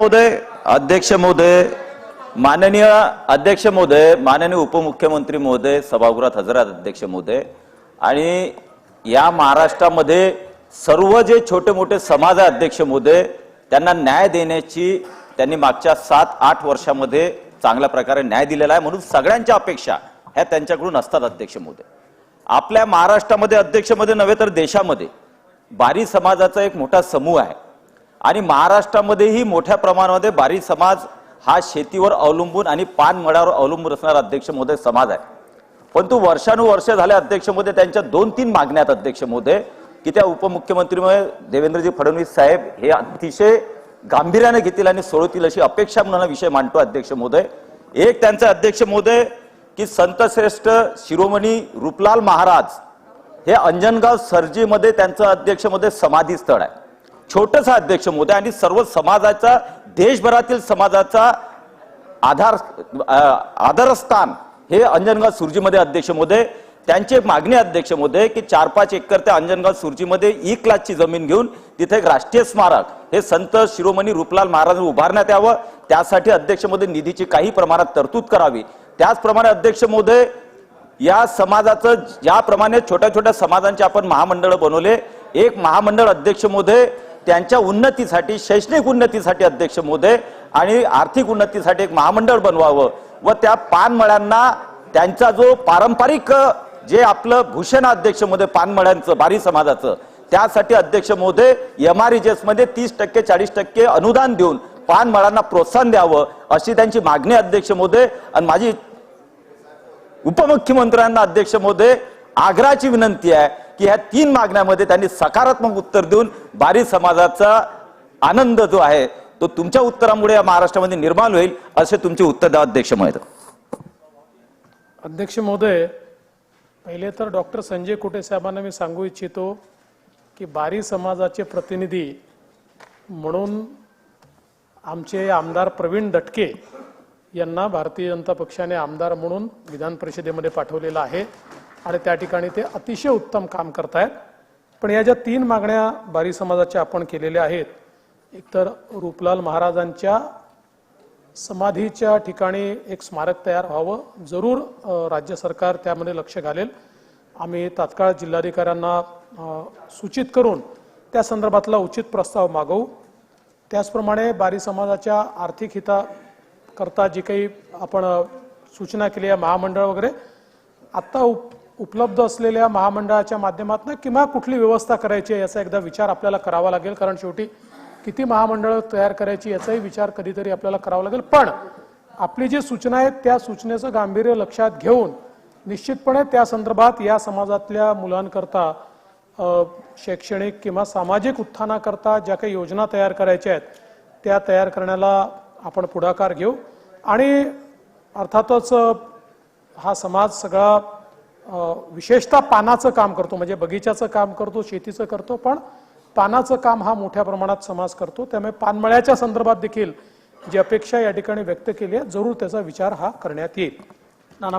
महोदय अध्यक्ष महोदय माननीय अध्यक्ष महोदय माननीय उपमुख्यमंत्री महोदय सभागृहात हजर आहेत अध्यक्ष महोदय आणि या महाराष्ट्रामध्ये सर्व जे छोटे मोठे समाज आहे अध्यक्ष महोदय त्यांना न्याय देण्याची त्यांनी मागच्या सात आठ वर्षामध्ये चांगल्या प्रकारे न्याय दिलेला आहे म्हणून सगळ्यांच्या अपेक्षा ह्या त्यांच्याकडून असतात अध्यक्ष महोदय. आपल्या महाराष्ट्रामध्ये अध्यक्षमध्ये नव्हे तर देशामध्ये बारी समाजाचा एक मोठा समूह आहे. आणि महाराष्ट्रामध्येही मोठ्या प्रमाणामध्ये बारी समाज हा शेतीवर अवलंबून आणि पानमळ्यावर अवलंबून असणारा अध्यक्ष महोदय समाज आहे. परंतु वर्षानुवर्ष झाले अध्यक्ष महोदय त्यांच्या दोन तीन मागण्या आहेत अध्यक्ष महोदय की त्या उपमुख्यमंत्री देवेंद्रजी फडणवीस साहेब हे अतिशय गांभीर्याने घेतील आणि सोडवतील अशी अपेक्षा म्हणून विषय मांडतो अध्यक्ष महोदय. एक त्यांचा अध्यक्ष महोदय की संतश्रेष्ठ शिरोमणी रूपलाल महाराज हे अंजनगाव सरजीमध्ये त्यांचं अध्यक्षमध्ये समाधी स्थळ आहे. छोटंसं अध्यक्ष महोदय आणि सर्व समाजाचा देशभरातील समाजाचा आधार आधारस्थान हे अंजनगाव सुरजीमध्ये अध्यक्ष महोदय त्यांचे मागणी अध्यक्ष महोदय की चार पाच एकर त्या अंजनगाव सुरजीमध्ये ई क्लासची जमीन घेऊन तिथे एक राष्ट्रीय स्मारक हे संत शिरोमणी रूपलाल महाराज उभारण्यात यावं. त्यासाठी अध्यक्ष महोदय निधीची काही प्रमाणात तरतूद करावी. त्याचप्रमाणे अध्यक्ष महोदय या समाजाचं ज्याप्रमाणे छोट्या छोट्या समाजांचे आपण महामंडळ बनवले एक महामंडळ अध्यक्ष महोदय त्यांच्या उन्नतीसाठी शैक्षणिक उन्नतीसाठी अध्यक्ष मोदे आणि आर्थिक उन्नतीसाठी एक महामंडळ बनवावं व त्या पानमळ्यांना त्यांचा जो पारंपरिक जे आपलं भूषण अध्यक्ष महोदय पानमळ्यांचं बारी समाजाचं त्यासाठी अध्यक्ष मोदे एम आरमध्ये तीस टक्के चाळीस टक्के अनुदान देऊन पानमळांना प्रोत्साहन द्यावं अशी त्यांची मागणी अध्यक्ष मोदे आणि माझी उपमुख्यमंत्र्यांना अध्यक्ष मोदे आग्रहाची विनंती आहे. की ह्या तीन मागण्यामध्ये त्यांनी सकारात्मक उत्तर देऊन बारी समाजाचा आनंद जो आहे तो तुमच्या उत्तरामुळे या महाराष्ट्रामध्ये निर्माण होईल असे तुमचे उत्तर द्या अध्यक्ष महोदय. अध्यक्ष महोदय पहिले तर डॉक्टर संजय कुटे साहेबांना मी सांगू इच्छितो की बारी समाजाचे प्रतिनिधी म्हणून आमचे आमदार प्रवीण दटके यांना भारतीय जनता पक्षाने आमदार म्हणून विधान परिषदेमध्ये पाठवलेलं आहे. आणि त्या ठिकाणी ते अतिशय उत्तम काम करतायत. पण या ज्या तीन मागण्या बारी समाजाच्या आपण केलेल्या आहेत एकतर रूपलाल महाराजांच्या समाधीच्या ठिकाणी एक स्मारक तयार व्हावं जरूर राज्य सरकार त्यामध्ये लक्ष घालेल. आम्ही तात्काळ जिल्हाधिकाऱ्यांना सूचित करून त्या संदर्भातला उचित प्रस्ताव मागवू. त्याचप्रमाणे बारी समाजाच्या आर्थिक हिताकरता जी काही आपण सूचना केली आहे महामंडळ वगैरे आत्ता उप उपलब्ध असलेल्या महामंडळाच्या माध्यमातून किंवा कुठली व्यवस्था करायची आहे याचा एकदा विचार आपल्याला करावा लागेल. कारण शेवटी किती महामंडळ तयार करायची याचाही विचार कधीतरी आपल्याला करावा लागेल. पण आपली जी सूचना आहेत त्या सूचनेचं गांभीर्य लक्षात घेऊन निश्चितपणे त्या संदर्भात या समाजातल्या मुलांकरता शैक्षणिक किंवा सामाजिक उत्थानाकरता ज्या काही योजना तयार करायच्या आहेत त्या तयार करण्याला आपण पुढाकार घेऊ. आणि अर्थातच हा समाज सगळा विशेषतः पानाचं काम करतो म्हणजे बगीच्याचं काम करतो शेतीचं करतो पण पानाचं काम हा मोठ्या प्रमाणात समाज करतो. त्यामुळे पानमळ्याच्या संदर्भात देखील जी अपेक्षा या ठिकाणी व्यक्त केली आहे जरूर त्याचा विचार हा करण्यात येईल. नाना